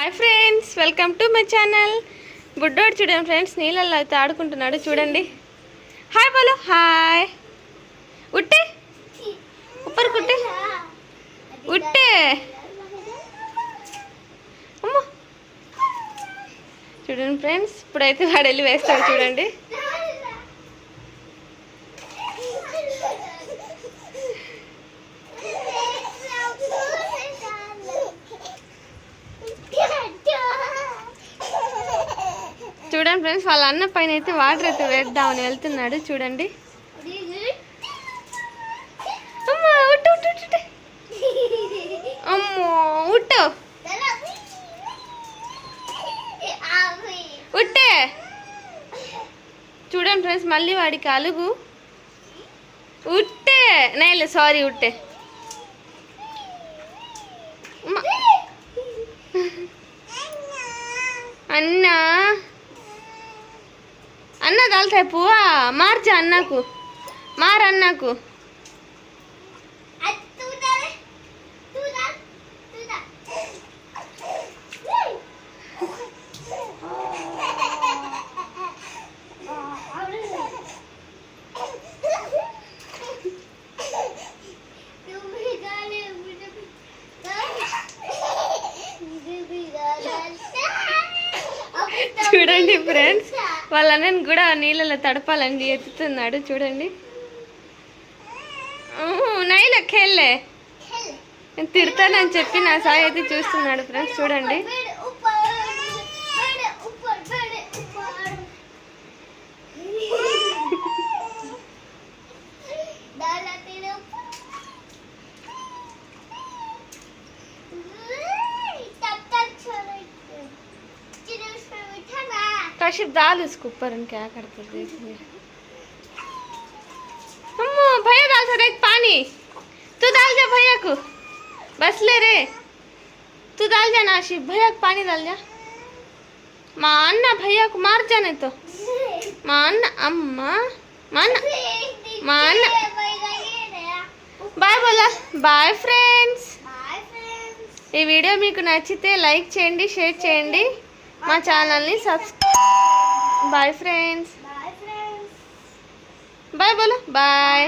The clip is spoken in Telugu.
Hi friends welcome to my channel బుడ్డోడు చూడండి ఫ్రెండ్స్ నీళ్ళల్లో అయితే ఆడుకుంటున్నాడు చూడండి. హాయ్ బోలో హాయ్ ఉట్టే? ఉప్పర్ కుట్టే ఉట్టే? అమ్మ. చూడండి ఫ్రెండ్స్ ఇప్పుడైతే వాడు వెళ్ళి వేస్తాడు చూడండి. చూడండి ఫ్రెండ్స్ వాళ్ళ అన్న పైన అయితే వాటర్ అయితే వేద్దామని వెళ్తున్నాడు. చూడండి. అమ్మో ఉట్టు ఉట్టే చూడండి ఫ్రెండ్స్ మళ్ళీ వాడికి అలుగు. ఉట్టే. నైలే సారీ ఉట్టే. అన్నా. అన్న దాల్తాయి పువ్వా మార్చా అన్నకు. మార్ అన్నకు. చూడండి ఫ్రెండ్స్ వాళ్ళ అన్నని కూడా నీళ్ళలో తడపాలండి ఎత్తుతున్నాడు. చూడండి. నైల ఖేల్లే నేను తిడతానని చెప్పి నా సాయి అయితే చూస్తున్నాడు ఫ్రెండ్స్ చూడండి. काशिफ दाल उसको ऊपर हम क्या करते देखिए अम्मो भैया डाल था देख पानी तू डाल जा भैया को बस ले रे तू डाल जा नाशिफ भैया को पानी डाल जा మా అన్న భయ్యాకు మార్చానే తో మా అన్న అమ్మ మా అన్న మా అన్న బాయ్ బోలా బాయ్ ఫ్రెండ్స్ ఈ వీడియో మీకు నచ్చితే లైక్ చేయండి షేర్ చేయండి మా ఛానల్ని సబ్స్క్రైబ్ బాయ్ ఫ్రెండ్స్ బాయ్ బోలో బాయ్